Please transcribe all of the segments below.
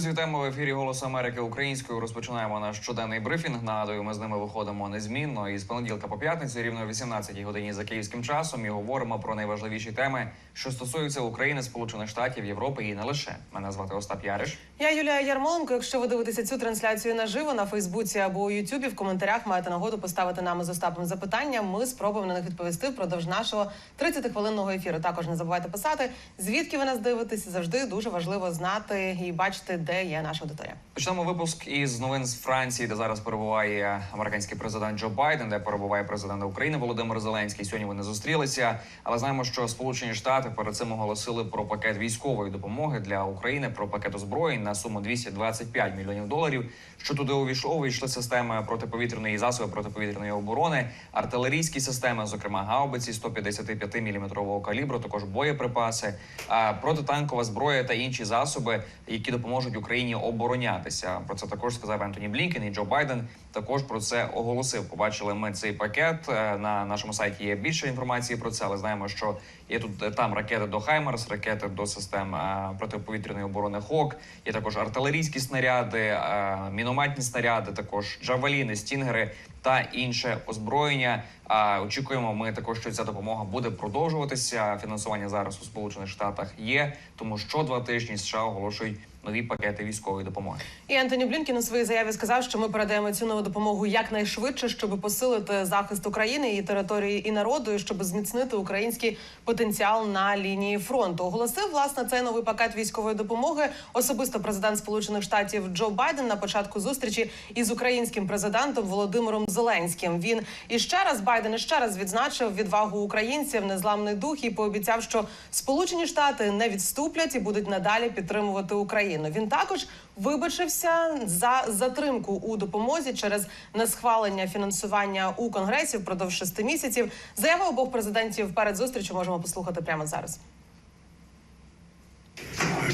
Друзі, вітаємо в ефірі Голос Америки українською. Розпочинаємо наш щоденний брифінг. Нагадую, ми з ними виходимо незмінно із понеділка по п'ятницю, рівно о 18 годині за київським часом. І говоримо про найважливіші теми, що стосуються України, Сполучених Штатів, Європи і не лише. Мене звати Остап Яриш. Я Юлія Ярмоленко. Якщо ви дивитеся цю трансляцію наживо на Фейсбуці або у Ютубі, в коментарях маєте нагоду поставити нам із Остапом запитання. Ми спробуємо на них відповісти впродовж нашого 30-хвилинного ефіру. Також не забувайте писати, звідки ви нас дивитесь. Завжди дуже важливо знати і бачити, де є наша аудиторія. Почнемо випуск із новин з Франції, де зараз перебуває американський президент Джо Байден, де перебуває президент України Володимир Зеленський. Сьогодні вони зустрілися. Але знаємо, що Сполучені Штати перед цим оголосили про пакет військової допомоги для України, про пакет озброєнь на суму 225 мільйонів доларів. Що туди увійшло, увійшли системи протиповітряної засоби протиповітряної оборони, артилерійські системи, зокрема гаубиці 155 мм калібру, також боєприпаси, протитанкова зброя та інші засоби, які допоможуть Україні оборонятися. Про це також сказав Ентоні Блінкен і Джо Байден. Також про це оголосив. Побачили ми цей пакет Е, на нашому сайті. Є більше інформації про це, але знаємо, що є тут е, там ракети до Хаймарс, ракети до систем е, протиповітряної оборони ХОК. Є також артилерійські снаряди, мінометні снаряди, також джавеліни, стінгери та інше озброєння. Очікуємо, ми також, що ця допомога буде продовжуватися. Фінансування зараз у Сполучених Штатах є, тому що два тижні США оголошують нові пакети військової допомоги. І Ентоні Блінкін у своїй заяві сказав, що ми передаємо цю нову допомогу якнайшвидше, щоб посилити захист України, її території і народу, і щоб зміцнити український потенціал на лінії фронту. Оголосив власне цей новий пакет військової допомоги. Особисто президент Сполучених Штатів Джо Байден на початку зустрічі із українським президентом Володимиром Зеленським. Він іще раз Байден іще раз відзначив відвагу українців, незламний дух і пообіцяв, що Сполучені Штати не відступлять і будуть надалі підтримувати Україну. Він також вибачився за затримку у допомозі через несхвалення фінансування у конгресі впродовж шести місяців. Заяви обох президентів перед зустрічю можемо послухати прямо зараз. Uh,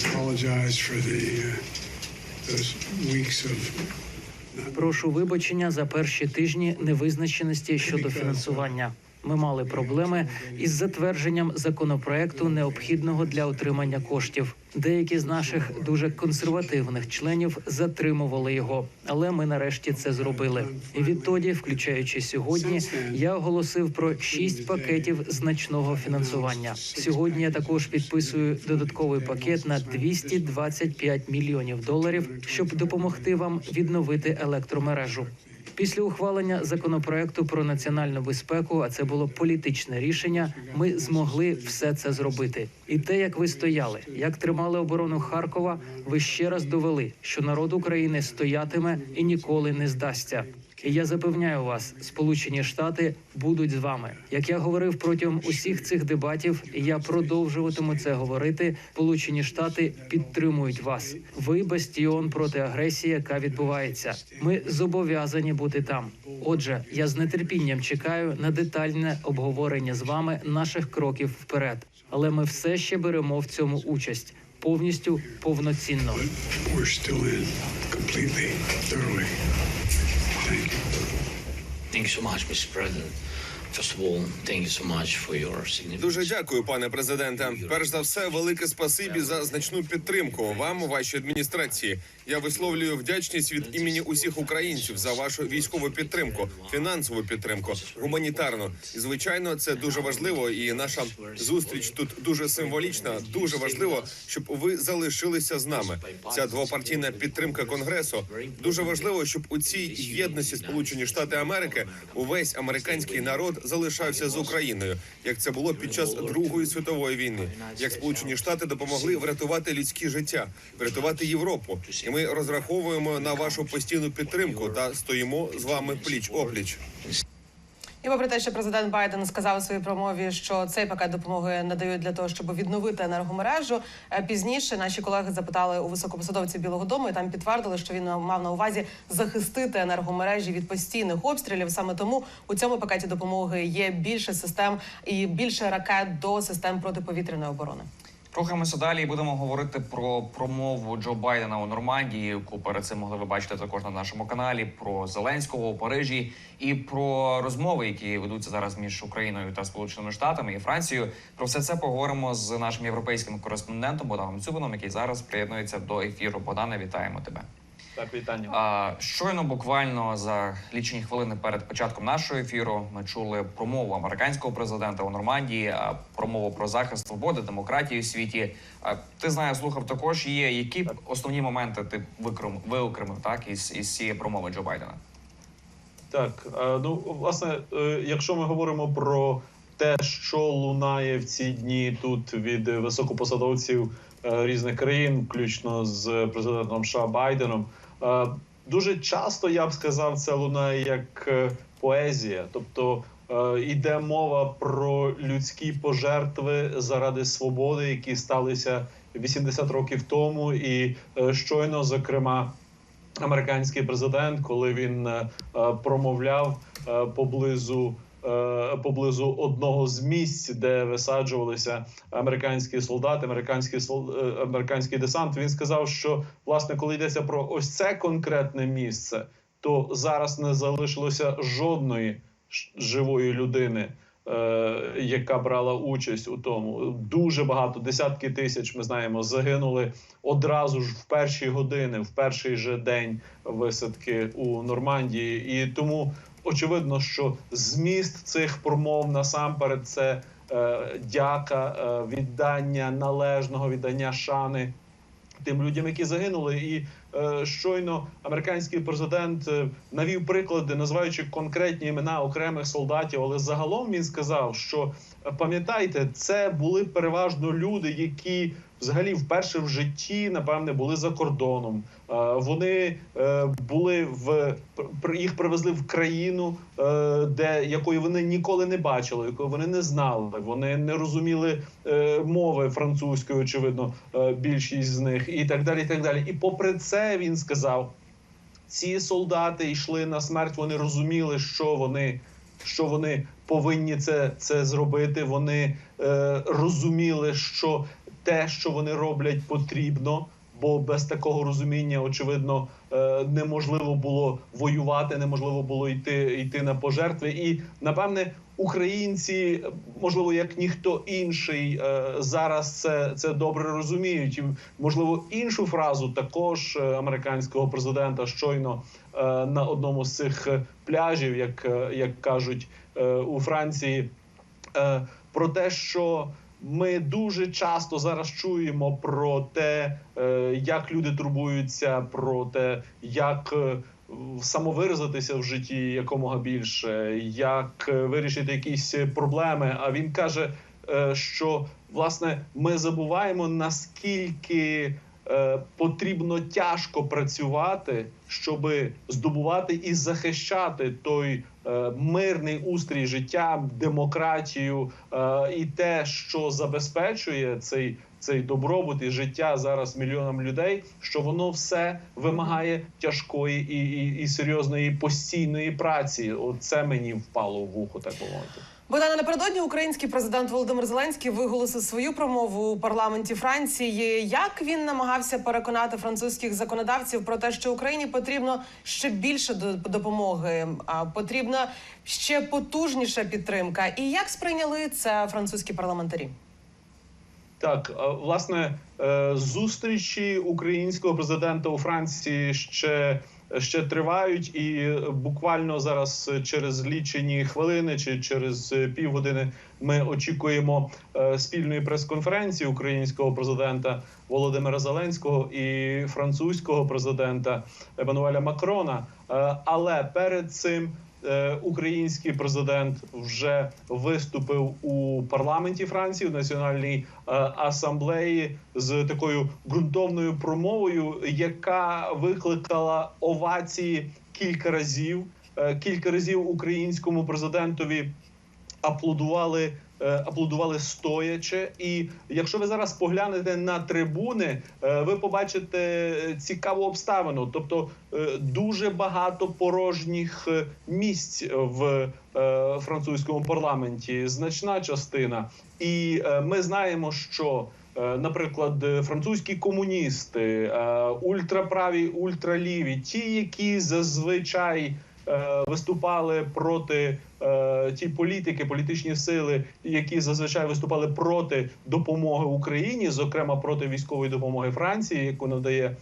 Прошу вибачення за перші тижні невизначеності щодо фінансування. Ми мали проблеми із затвердженням законопроекту, необхідного для отримання коштів. Деякі з наших дуже консервативних членів затримували його, але ми нарешті це зробили. І відтоді, включаючи сьогодні, я оголосив про шість пакетів значного фінансування. Сьогодні я також підписую додатковий пакет на 225 мільйонів доларів, щоб допомогти вам відновити електромережу. Після ухвалення законопроекту про національну безпеку, а це було політичне рішення. Ми змогли все це зробити. І те, як ви стояли, як тримали оборону Харкова, ви ще раз довели, що народ України стоятиме і ніколи не здасться. І я запевняю вас, Сполучені Штати будуть з вами. Як я говорив протягом усіх цих дебатів, і я продовжуватиму це говорити. Сполучені Штати підтримують вас. Ви бастіон проти агресії, яка відбувається. Ми зобов'язані бути там. Отже, я з нетерпінням чекаю на детальне обговорення з вами наших кроків вперед. Але ми все ще беремо в цьому участь повністю повноцінно. Thanks so much, Mr. President. Дуже дякую, пане президенте. Перш за все, велике спасибі за значну підтримку вам, вашій адміністрації. Я висловлюю вдячність від імені усіх українців за вашу військову підтримку, фінансову підтримку, гуманітарну. І звичайно, це дуже важливо. І наша зустріч тут дуже символічна. Дуже важливо, щоб ви залишилися з нами. Ця двопартійна підтримка конгресу дуже важливо, щоб у цій єдності Сполучені Штати Америки увесь американський народ залишався з Україною, як це було під час Другої світової війни. Як Сполучені Штати допомогли врятувати людські життя, врятувати Європу, і ми розраховуємо на вашу постійну підтримку та стоїмо з вами пліч опліч. І попри те, що президент Байден сказав у своїй промові, що цей пакет допомоги надають для того, щоб відновити енергомережу. е, Пізніше наші колеги запитали у високопосадовців Білого Дому, і там підтвердили, що він мав на увазі захистити енергомережі від постійних обстрілів. Саме тому у цьому пакеті допомоги є більше систем і більше ракет до систем протиповітряної оборони. Рухаємося далі і будемо говорити про промову Джо Байдена у Нормандії, яку перед цим могли ви бачити також на нашому каналі. Про Зеленського у Парижі і про розмови, які ведуться зараз між Україною та Сполученими Штатами і Францією. Про все це поговоримо з нашим європейським кореспондентом Богданом Цюбином, який зараз приєднується до ефіру. Богдане, вітаємо тебе. А, щойно буквально за лічені хвилини перед початком нашого ефіру ми чули промову американського президента у Нормандії, промову про захист свободи, демократії у світі. А, ти знаєш, слухав також є. Які основні моменти ти виокремив так із із цієї промови Джо Байдена? Так, е, ну власне, е, якщо ми говоримо про те, що лунає в ці дні тут від високопосадовців е, різних країн, включно з президентом США Байденом, дуже часто я б сказав, це лунає як е, поезія, тобто. е, Іде мова про людські пожертви заради свободи, які сталися 80 років тому, і е, щойно, зокрема, американський президент, коли він е, е, промовляв е, поблизу. Е, Поблизу одного з місць, де висаджувалися американські солдати, американський е, американський десант, він сказав, що власне, коли йдеться про ось це конкретне місце, то зараз не залишилося жодної живої людини, яка брала участь у тому. Дуже багато, десятки тисяч, ми знаємо, загинули одразу ж в перші години, в перший же день висадки у Нормандії. І тому очевидно, що зміст цих промов насамперед це е, дяка, е, віддання належного, віддання шани тим людям, які загинули, і е, щойно американський президент е, навів приклади, називаючи конкретні імена окремих солдатів. Але загалом він сказав, що е, пам'ятайте, це були переважно люди, які взагалі вперше в житті, напевне, були за кордоном. Е, Вони е, були в їх привезли в країну, е, де якої вони ніколи не бачили, якої вони не знали. Вони не розуміли мови французької, очевидно, більшість з них, і так далі. І так далі. І попри це він сказав: ці солдати йшли на смерть. Вони розуміли, що вони. Що вони повинні це, це зробити? Вони е, розуміли, що те, що вони роблять, потрібно, бо без такого розуміння, очевидно, е, неможливо було воювати, неможливо було йти, йти на пожертви. І напевне, українці, можливо, як ніхто інший, е, зараз це, це добре розуміють. І, можливо, іншу фразу також е, американського президента щойно на одному з цих пляжів, як, як кажуть у Франції, про те, що ми дуже часто зараз чуємо про те, е, як люди турбуються, про те, як е, самовиразитися в житті якомога більше, як е, вирішити якісь проблеми. А він каже, що власне ми забуваємо наскільки. Потрібно тяжко працювати, щоб здобувати і захищати той мирний устрій життя, демократію е, і те, що забезпечує цей, цей добробут і життя зараз мільйонам людей, що воно все вимагає тяжкої і, і, і серйозної постійної праці. Оце мені впало в вухо, так би. Богдане, напередодні український президент Володимир Зеленський виголосив свою промову у парламенті Франції. Як він намагався переконати французьких законодавців про те, що Україні потрібно ще більше до- допомоги, а потрібна ще потужніша підтримка. І як сприйняли це французькі парламентарі? Так, власне, е, зустрічі українського президента у Франції ще. Ще тривають, і буквально зараз через лічені хвилини чи через півгодини ми очікуємо е, спільної прес-конференції українського президента Володимира Зеленського і французького президента Еммануеля Макрона. Е, Але перед цим український президент вже виступив у парламенті Франції в національній е, асамблеї з такою ґрунтовною промовою, яка викликала овації кілька разів. Е, Кілька разів українському президентові аплодували. Е, Аплодували стоячи, і якщо ви зараз поглянете на трибуни, е, ви побачите е, цікаву обставину. Тобто дуже багато порожніх місць в французькому парламенті, значна частина. І ми знаємо, що наприклад, французькі комуністи, ультраправі, ультраліві, ті, які зазвичай виступали проти ті політики, політичні сили, які зазвичай виступали проти допомоги Україні, зокрема проти військової допомоги Франції, яку надає.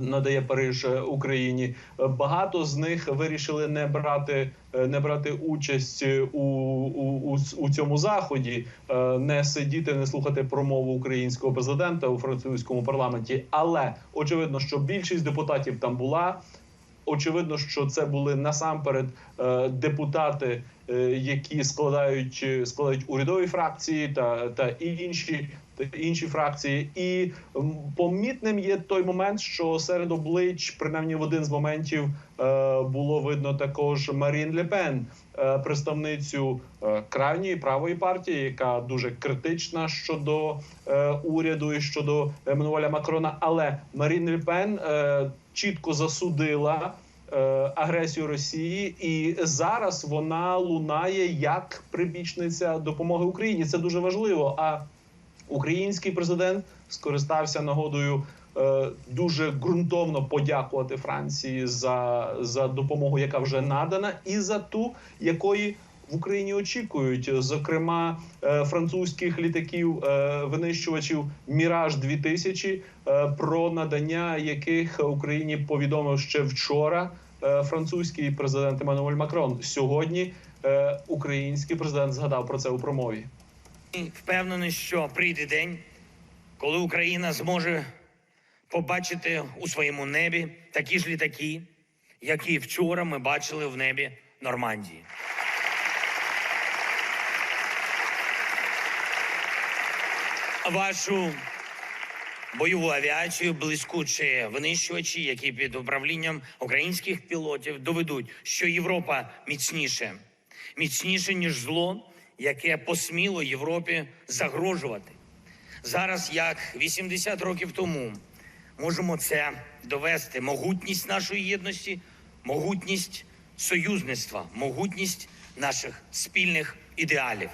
Надає Париж е, Україні. Е, Багато з них вирішили не брати е, не брати участь е, у, у, у, цьому заході, е, не сидіти, не слухати промову українського президента у французькому парламенті. Але очевидно, що більшість депутатів там була. Очевидно, що це були насамперед е, депутати, е, які складають складають урядові фракції та, та і інші інші фракції. І помітним є той момент, що серед облич, принаймні в один з моментів, е, було видно також Марін Лепен, е, представницю е, крайньої правої партії, яка дуже критична щодо уряду і щодо Еммануеля Макрона. Але Марін Лепен чітко засудила. Агресію Росії, і зараз вона лунає як прибічниця допомоги Україні. Це дуже важливо. А український президент скористався нагодою е, дуже ґрунтовно подякувати Франції за, за допомогу, яка вже надана, і за ту, якої в Україні очікують, зокрема е, французьких літаків е, винищувачів Міраж 2000 е, про надання яких Україні повідомив ще вчора е, французький президент Еммануель Макрон. Сьогодні е, український президент згадав про це у промові. Впевнений, що прийде день, коли Україна зможе побачити у своєму небі такі ж літаки, які вчора ми бачили в небі Нормандії. Вашу бойову авіацію, блискучі винищувачі, які під управлінням українських пілотів доведуть, що Європа міцніше, міцніше ніж зло, яке посміло Європі загрожувати. Зараз, як 80 років тому, можемо це довести: могутність нашої єдності, могутність союзництва, могутність наших спільних ідеалів.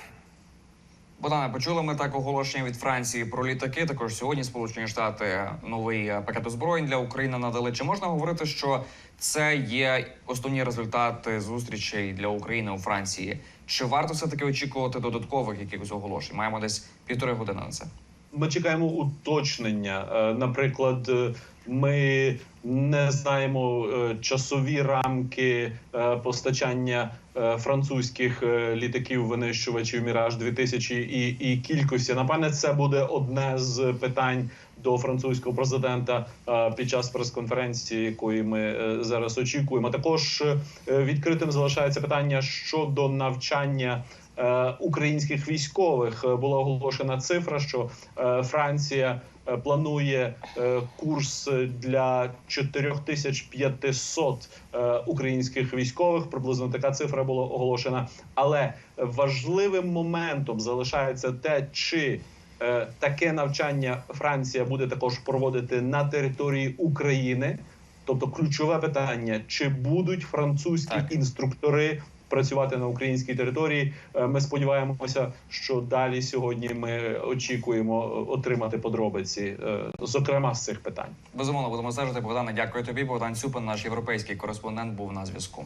Богдане, почули ми так оголошення від Франції про літаки. Також сьогодні Сполучені Штати новий е, пакет озброєнь для України надали. Чи можна говорити, що це є основні результати зустрічей для України у Франції? Чи варто все таки очікувати додаткових якихось оголошень? Маємо десь півтори години на це. Ми чекаємо уточнення. Е, Наприклад, е, ми не знаємо е, часові рамки е, постачання е, французьких літаків винищувачів Міраж 2000 і, і кількості. Напевне, це буде одне з питань до французького президента під час прес-конференції, якої ми зараз очікуємо. Також відкритим залишається питання щодо навчання. Українських військових була оголошена цифра, що Франція планує е, курс для 4500 е, українських військових. Приблизно така цифра була оголошена. Але важливим моментом залишається те, чи е, таке навчання Франція буде також проводити на території України. Тобто, ключове питання: чи будуть французькі Так. інструктори працювати на українській території? Е, Ми сподіваємося, що далі сьогодні ми очікуємо отримати подробиці, е, зокрема з цих питань. Безумовно, будемо стежити. Богдане, дякую тобі. Богдан Цюпин, наш європейський кореспондент, був на зв'язку.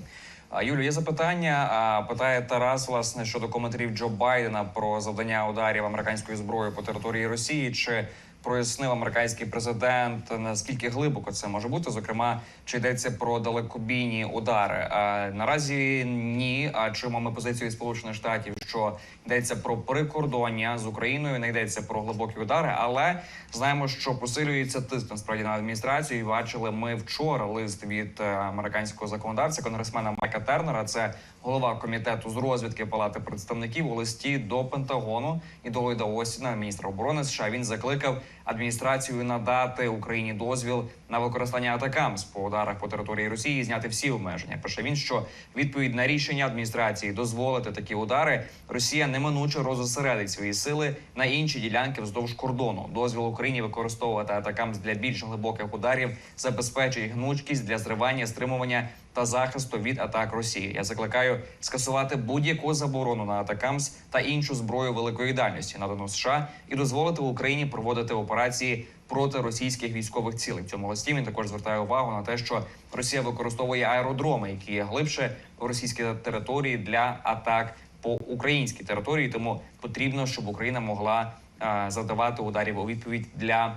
Юлю, є запитання. Питає Тарас власне щодо коментарів Джо Байдена про завдання ударів американською зброєю по території Росії. Чи прояснив американський президент наскільки глибоко це може бути? Зокрема, чи йдеться про далекобійні удари? А, наразі ні. А чуємо ми позицію Сполучених Штатів, що йдеться про прикордоння з Україною, не йдеться про глибокі удари, але знаємо, що посилюється тиск насправді на адміністрацію. І бачили ми вчора лист від е, американського законодавця, конгресмена Майка Тернера. Це голова комітету з розвідки Палати представників у листі до Пентагону і до Ллойда Остіна, міністра оборони США. Він закликав адміністрацією надати Україні дозвіл на використання атакамс по ударах по території Росії, і зняти всі обмеження. Пише він, що відповідь на рішення адміністрації дозволити такі удари, Росія неминуче розосередить свої сили на інші ділянки вздовж кордону. Дозвіл Україні використовувати атакамс для більш глибоких ударів забезпечить гнучкість для зривання, стримування та захисту від атак Росії. Я закликаю скасувати будь-яку заборону на атакамс та іншу зброю великої дальності, надану США, і дозволити Україні проводити операції проти російських військових цілей. В цьому листі він також звертає увагу на те, що Росія використовує аеродроми, які є глибше в російській території для атак по українській території. Тому потрібно, щоб Україна могла е, завдавати ударів у відповідь для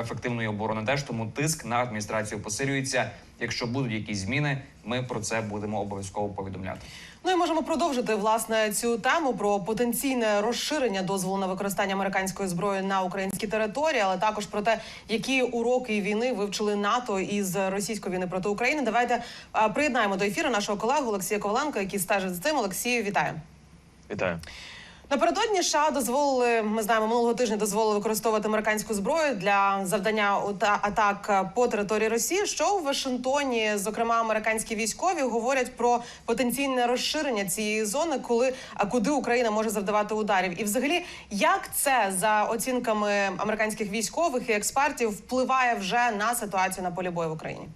ефективної оборони. Теж тому тиск на адміністрацію посилюється. Якщо будуть якісь зміни, ми про це будемо обов'язково повідомляти. Ну і можемо продовжити власне цю тему про потенційне розширення дозволу на використання американської зброї на українській території, але також про те, які уроки війни вивчили НАТО із російської війни проти України. Давайте приєднаємо до ефіру нашого колегу Олексія Коваленка, який стежить за цим. Олексію, вітаю. Вітаю. Напередодні США дозволили, ми знаємо, минулого тижня дозволили використовувати американську зброю для завдання атак по території Росії. Що у Вашингтоні, зокрема, американські військові говорять про потенційне розширення цієї зони, коли а куди Україна може завдавати ударів, і взагалі як це за оцінками американських військових і експертів впливає вже на ситуацію на полі бою в Україні?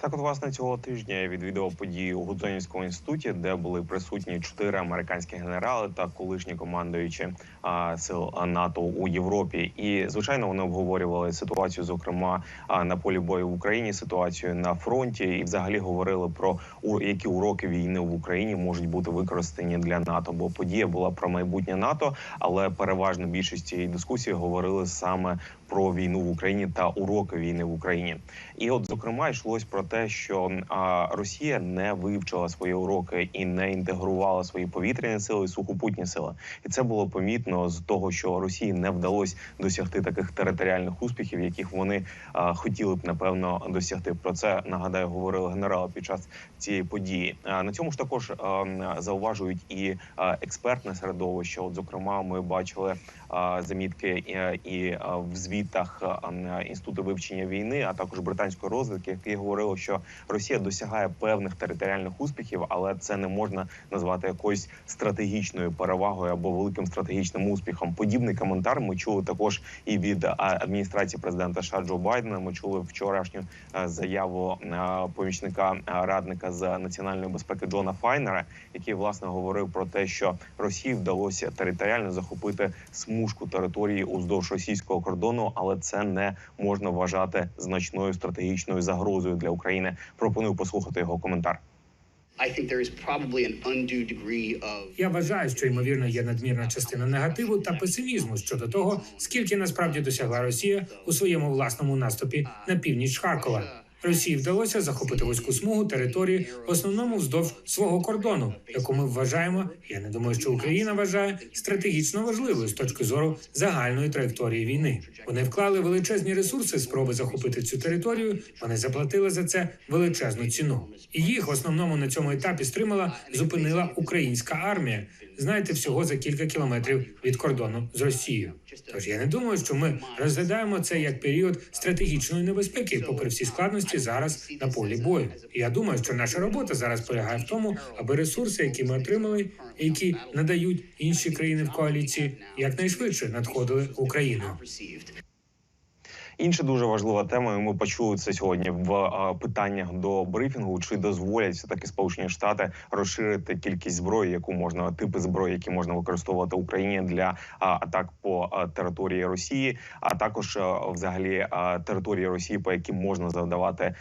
Так, от власне цього тижня я відвідав події у Гудзонівському інституті, де були присутні чотири американські генерали та колишні командуючі а, сил НАТО у Європі. І звичайно, вони обговорювали ситуацію, зокрема на полі бою в Україні, ситуацію на фронті, і взагалі говорили про у які уроки війни в Україні можуть бути використані для НАТО. Бо подія була про майбутнє НАТО, але переважно більшість цієї дискусії говорили саме про війну в Україні та уроки війни в Україні. І от зокрема йшлось про те, що а, Росія не вивчила свої уроки і не інтегрувала свої повітряні сили і сухопутні сили. І це було помітно з того, що Росії не вдалося досягти таких територіальних успіхів, яких вони а, хотіли б напевно досягти. Про це нагадаю, говорили генерали під час цієї події. А, на цьому ж також а, зауважують і експертне середовище. От зокрема, ми бачили замітки і, і в звітах інституту вивчення війни, а також британської розвідки, які говорили, що Росія досягає певних територіальних успіхів, але це не можна назвати якоюсь стратегічною перевагою або великим стратегічним успіхом. Подібний коментар ми чули також і від адміністрації президента США Джо Байдена. Ми чули вчорашню заяву помічника радника з національної безпеки Джона Файнера, який власне говорив про те, що Росії вдалося територіально захопити смужку території уздовж російського кордону, але це не можна вважати значною стратегічною загрозою для України. Пропоную послухати його коментар. Я вважаю, що ймовірно є надмірна частина негативу та песимізму щодо того, скільки насправді досягла Росія у своєму власному наступі на північ Харкова. Росії вдалося захопити вузьку смугу території, в основному вздовж свого кордону, яку ми вважаємо. Я не думаю, що Україна вважає стратегічно важливою з точки зору загальної траєкторії війни. Вони вклали величезні ресурси спроби захопити цю територію. Вони заплатили за це величезну ціну. І їх в основному на цьому етапі стримала, зупинила українська армія. Знаєте, всього за кілька кілометрів від кордону з Росією. Тож я не думаю, що ми розглядаємо це як період стратегічної небезпеки, попри всі складності зараз на полі бою. Я думаю, що наша робота зараз полягає в тому, аби ресурси, які ми отримали, які надають інші країни в коаліції, якнайшвидше надходили в Україну. Інша дуже важлива тема. і Ми почули це сьогодні в питаннях до брифінгу. Чи дозволять все таки Сполучені Штати розширити кількість зброї, яку можна типи зброї, які можна використовувати Україні для атак по території Росії, а також взагалі території Росії, по яким можна завдавати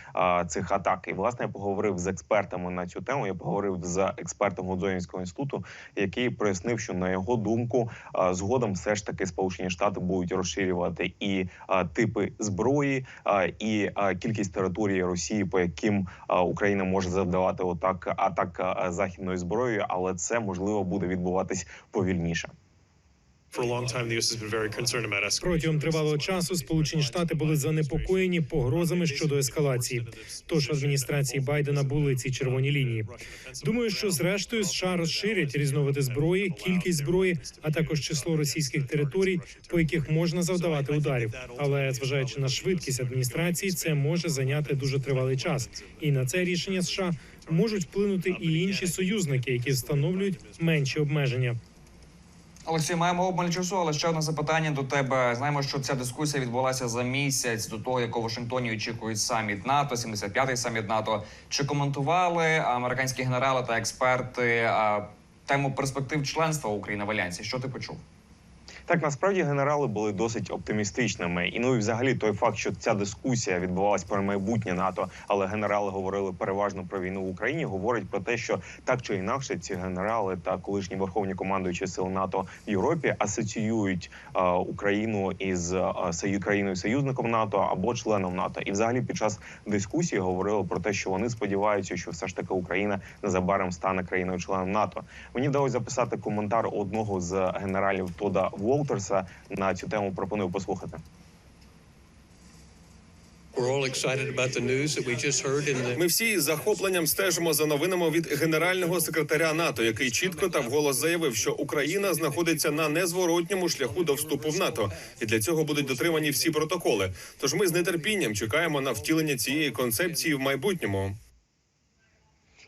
цих атак. І власне я поговорив з експертами на цю тему. Я поговорив з експертом Гудзонівського інституту, який пояснив, що на його думку згодом все ж таки Сполучені Штати будуть розширювати і а, типи зброї, і кількість території Росії, по яким Україна може завдавати отак атак західною зброєю, але це можливо буде відбуватись повільніше. Протягом тривалого часу Сполучені Штати були занепокоєні погрозами щодо ескалації. Тож в адміністрації Байдена були ці червоні лінії. Думаю, що зрештою США розширять різновиди зброї, кількість зброї, а також число російських територій, по яких можна завдавати ударів. Але зважаючи на швидкість адміністрації, це може зайняти дуже тривалий час. І на це рішення США можуть вплинути і інші союзники, які встановлюють менші обмеження. Олексій, маємо обмаль часу, але ще одне запитання до тебе. Знаємо, що ця дискусія відбулася за місяць до того, як у Вашингтоні очікують саміт НАТО, 75-й саміт НАТО. Чи коментували американські генерали та експерти тему перспектив членства України в альянсі? Що ти почув? Так насправді генерали були досить оптимістичними, і ну і взагалі той факт, що ця дискусія відбувалась про майбутнє НАТО, але генерали говорили переважно про війну в Україні. Говорить про те, що так чи інакше ці генерали та колишні верховні командуючі сил НАТО в Європі асоціюють е, Україну із е, країною союзником НАТО або членом НАТО. І взагалі під час дискусії говорили про те, що вони сподіваються, що все ж таки Україна незабаром стане країною членом НАТО. Мені вдалося записати коментар одного з генералів Тода Волтерса на цю тему. Пропоную послухати. Ми всі із захопленням стежимо за новинами від генерального секретаря НАТО, який чітко та вголос заявив, що Україна знаходиться на незворотньому шляху до вступу в НАТО, і для цього будуть дотримані всі протоколи. Тож ми з нетерпінням чекаємо на втілення цієї концепції в майбутньому.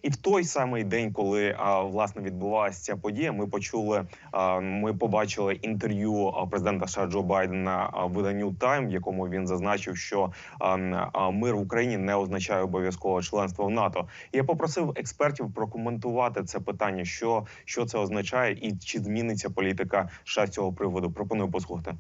І в той самий день, коли власне відбувалася ця подія, ми почули, ми побачили інтерв'ю президента США Джо Байдена виданню Тайм, в якому він зазначив, що мир в Україні не означає обов'язково членство в НАТО. Я попросив експертів прокоментувати це питання, що, що це означає, і чи зміниться політика США з цього приводу. Пропоную послухати.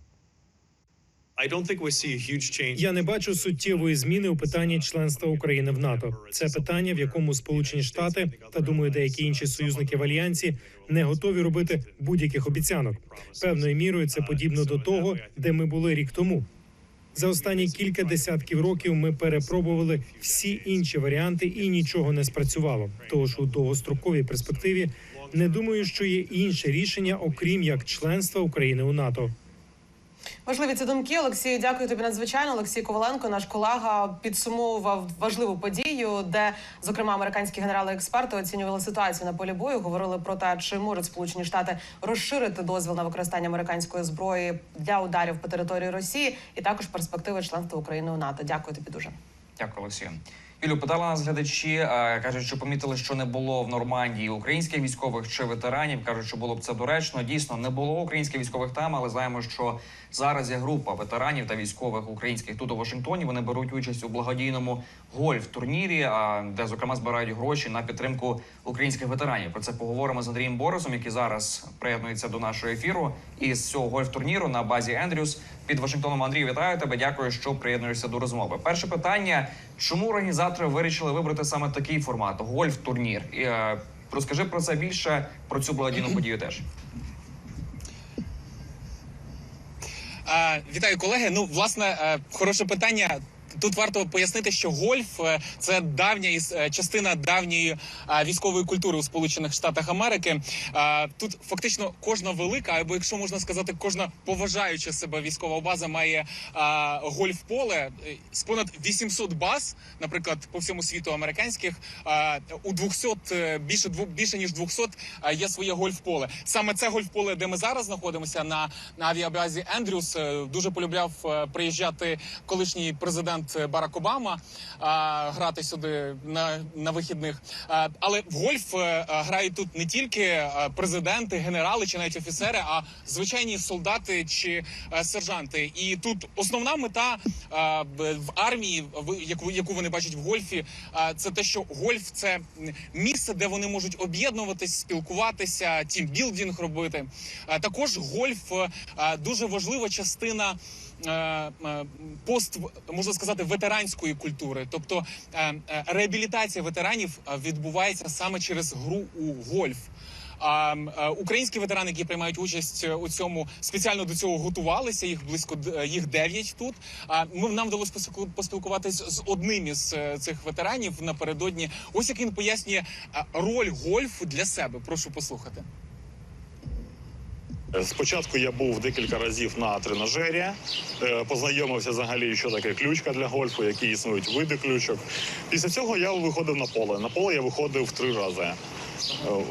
Я не бачу суттєвої зміни у питанні членства України в НАТО. Це питання, в якому Сполучені Штати та думаю, деякі інші союзники в альянсі не готові робити будь-яких обіцянок. Певною мірою це подібно до того, де ми були рік тому. За останні кілька десятків років ми перепробували всі інші варіанти, і нічого не спрацювало. Тож у довгостроковій перспективі не думаю, що є інше рішення, окрім як членства України у НАТО. Важливі ці думки. Олексію, дякую тобі надзвичайно. Олексій Коваленко, наш колега, підсумовував важливу подію, де, зокрема, американські генерали-експерти оцінювали ситуацію на полі бою. Говорили про те, чи можуть Сполучені Штати розширити дозвіл на використання американської зброї для ударів по території Росії, і також перспективи членства України у НАТО. Дякую тобі дуже. Дякую, Олексію. Юлю, питали нас глядачі. е, кажуть, що помітили, що не було в Нормандії українських військових чи ветеранів. кажуть, що було б це доречно. Дійсно, не було українських військових там, але знаємо, що зараз є група ветеранів та військових українських тут у Вашингтоні. Вони беруть участь у благодійному гольф-турнірі, де зокрема збирають гроші на підтримку українських ветеранів. Про це поговоримо з Андрієм Борисом, який зараз приєднується до нашого ефіру. І з цього гольф-турніру на базі Ендрюс під Вашингтоном. Андрію, вітаю тебе. Дякую, що приєднуєшся до розмови. Перше питання: чому організатори вирішили вибрати саме такий формат гольф-турнір? Е, розкажи про це більше про цю благодійну подію теж. Вітаю, колеги. Ну, власне, е, хороше питання. Тут варто пояснити, що гольф е, це давня е, частина давньої е, військової культури у Сполучених Штатах Америки. Тут фактично кожна велика, або якщо можна сказати, кожна поважаюча себе військова база має е, гольф-поле Е, з понад 800 баз, наприклад, по всьому світу американських. У 200, е, більше більше ніж 200 е, є своє гольф-поле. Саме це гольф-поле, де ми зараз знаходимося на, на авіабазі Ендрюс, дуже полюбляв приїжджати колишній президент Барак Обама е, грати сюди на, на вихідних. Е, Але в гольф е, грають тут не тільки е, президенти, генерали чи навіть офіцери, а звичайні солдати чи е, сержанти. І тут основна мета е, б- в армії, яку, яку вони бачать в гольфі, е, це те, що гольф це місце, де вони можуть об'єднуватись, спілкуватися, тімбілдінг робити. Е, Також гольф е, е, дуже важлива частина. Е, е, Пост можна сказати ветеранської культури, тобто е, реабілітація ветеранів відбувається саме через гру у гольф. А українські ветерани, які приймають участь у цьому, спеціально до цього готувалися. Їх близько їх дев'ять тут. А ми нам вдалося поспілку- поспілкуватись з одним із цих ветеранів напередодні. Ось як він пояснює роль гольфу для себе. Прошу послухати. Спочатку я був декілька разів на тренажері, е, познайомився взагалі, що таке ключка для гольфу, які існують види ключок. Після цього я виходив на поле. На поле я виходив три рази.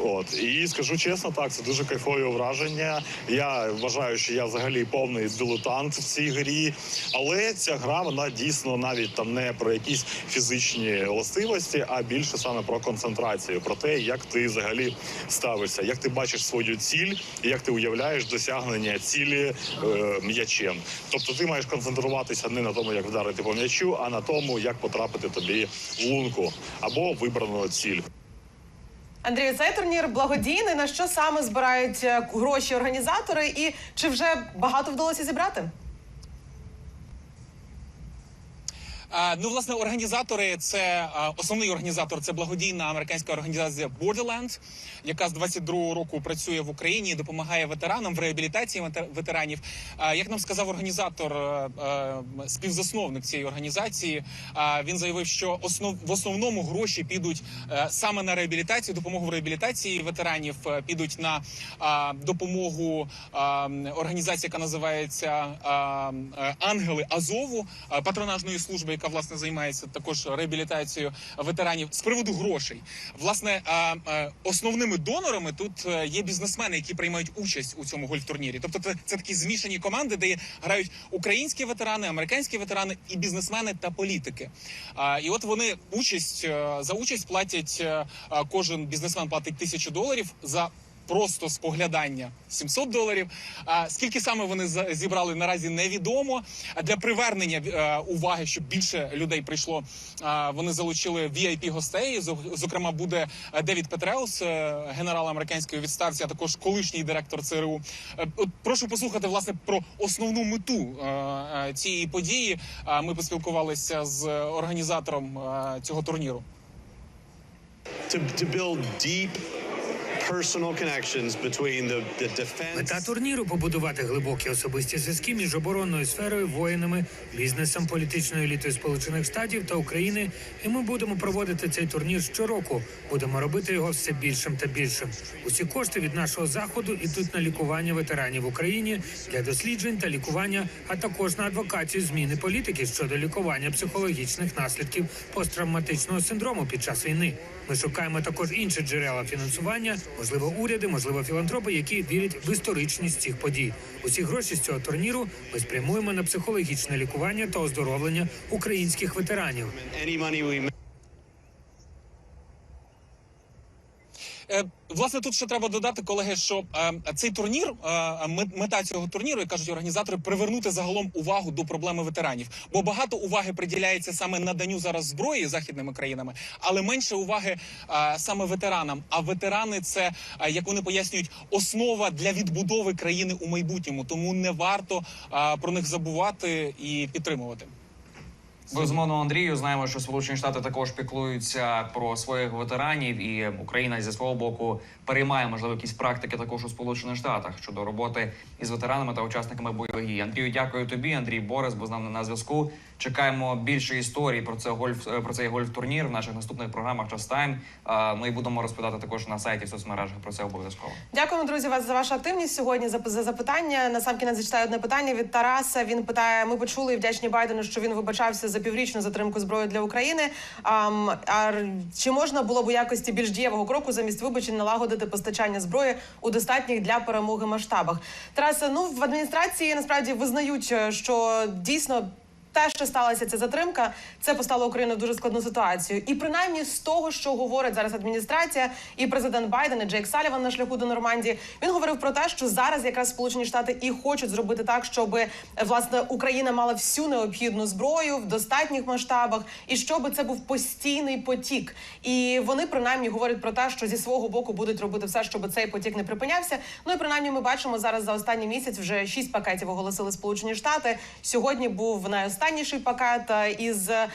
От і скажу чесно, так це дуже кайфові враження. Я вважаю, що я взагалі повний дилетант в цій грі, але ця гра вона дійсно навіть там не про якісь фізичні властивості, а більше саме про концентрацію, про те, як ти взагалі ставишся, як ти бачиш свою ціль, і як ти уявляєш досягнення цілі е, м'ячем. Тобто ти маєш концентруватися не на тому, як вдарити по м'ячу, а на тому, як потрапити тобі в лунку або вибрану ціль. Андрію, цей турнір благодійний. На що саме збирають е, гроші організатори, і чи вже багато вдалося зібрати? А, ну, власне, організатори це основний організатор це благодійна американська організація Borderlands, яка з 22-го року працює в Україні і допомагає ветеранам в реабілітації ветеранів. Як нам сказав організатор, співзасновник цієї організації, він заявив, що основ в основному гроші підуть саме на реабілітацію, допомогу в реабілітації ветеранів, підуть на допомогу організації, яка називається Ангели Азову, патронажної служби, яка власне займається також реабілітацією ветеранів з приводу грошей. Власне, основними донорами тут е, є бізнесмени, які приймають участь у цьому гольф-турнірі. Тобто, це, це такі змішані команди, де грають українські ветерани, американські ветерани і бізнесмени та політики. І от вони участь е, за участь платять е, кожен бізнесмен платить тисячу доларів за. Просто споглядання 700 доларів. А скільки саме вони зібрали наразі невідомо. Для привернення е, уваги, щоб більше людей прийшло, вони залучили vip гостей. Зо- Зокрема, буде е, Девід Петреус, е, генерал американської відставці, а також колишній директор ЦРУ. Е, прошу послухати власне про основну мету е, е, цієї події. Ми поспілкувалися з організатором е, цього турніру. to, to build deep Мета турніру побудувати глибокі особисті зв'язки між оборонною сферою, воїнами, бізнесом, політичною елітою Сполучених Штатів та України. І ми будемо проводити цей турнір щороку. Будемо робити його все більшим та більшим. Усі кошти від нашого заходу йдуть на лікування ветеранів в Україні для досліджень та лікування, а також на адвокацію зміни політики щодо лікування психологічних наслідків посттравматичного синдрому під час війни. Ми шукаємо також інші джерела фінансування, можливо, уряди, можливо, філантропи, які вірять в історичність цих подій. Усі гроші з цього турніру ми спрямуємо на психологічне лікування та оздоровлення українських ветеранів. Власне, тут ще треба додати, колеги, що е, цей турнір, е, мета цього турніру, як кажуть організатори, привернути загалом увагу до проблеми ветеранів. Бо багато уваги приділяється саме наданню зараз зброї західними країнами, але менше уваги е, саме ветеранам. А ветерани це, е, як вони пояснюють, основа для відбудови країни у майбутньому. Тому не варто е, про них забувати і підтримувати. Безумовно, Андрію, знаємо, що Сполучені Штати також піклуються про своїх ветеранів, і Україна зі свого боку переймає можливо якісь практики також у Сполучених Штатах щодо роботи із ветеранами та учасниками бойових дій. Андрію, дякую тобі. Андрій Борис, бо з нами на зв'язку. Чекаємо більше історій про це гольф про цей гольф-турнір в наших наступних програмах. Час. А, Ми будемо розповідати також на сайті в соцмережах про це обов'язково. Дякуємо, друзі, вас за вашу активність сьогодні. За, за запитання. На сам кінець зачитаю одне питання від Тараса. Він питає: ми почули вдячні Байдену, що він вибачався за піврічну затримку зброї для України. А, а чи можна було б у якості більш дієвого кроку замість вибачень налагодити постачання зброї у достатніх для перемоги масштабах? Тарасе, ну в адміністрації насправді визнають, е, що дійсно. Те, що сталася ця затримка, це поставило Україну дуже складну ситуацію. І принаймні з того, що говорить зараз адміністрація і президент Байден, і Джейк Саліван на шляху до Нормандії, він говорив про те, що зараз якраз Сполучені Штати і хочуть зробити так, щоб е, власне Україна мала всю необхідну зброю в достатніх масштабах, і щоб це був постійний потік. І вони принаймні говорять про те, що зі свого боку будуть робити все, щоб цей потік не припинявся. Ну і принаймні ми бачимо зараз за останній місяць вже шість пакетів оголосили Сполучені Штати. Сьогодні був найостанніший найостанніший пакет е, із е,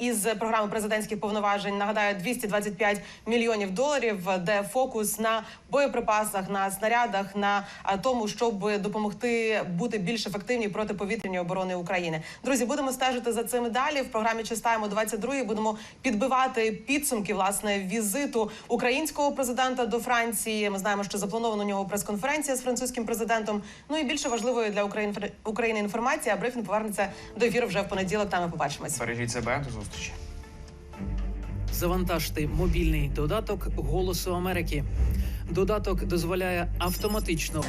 із програми президентських повноважень. Нагадаю, 225 мільйонів доларів, де фокус на боєприпасах, на снарядах, на тому, щоб допомогти бути більш ефективній протиповітряній оборони України. Друзі, будемо стежити за цим далі. В програмі Чистаємо 22 Будемо підбивати підсумки власне візиту українського президента до Франції. Ми знаємо, що запланована у нього прес-конференція з французьким президентом. Ну і більше важливої для України інформація. Брифінг повернеться до ефіру вже в понеділок. Там ми побачимось. Бережіть себе до зустрічі. Завантажте мобільний додаток Голосу Америки. Додаток дозволяє автоматично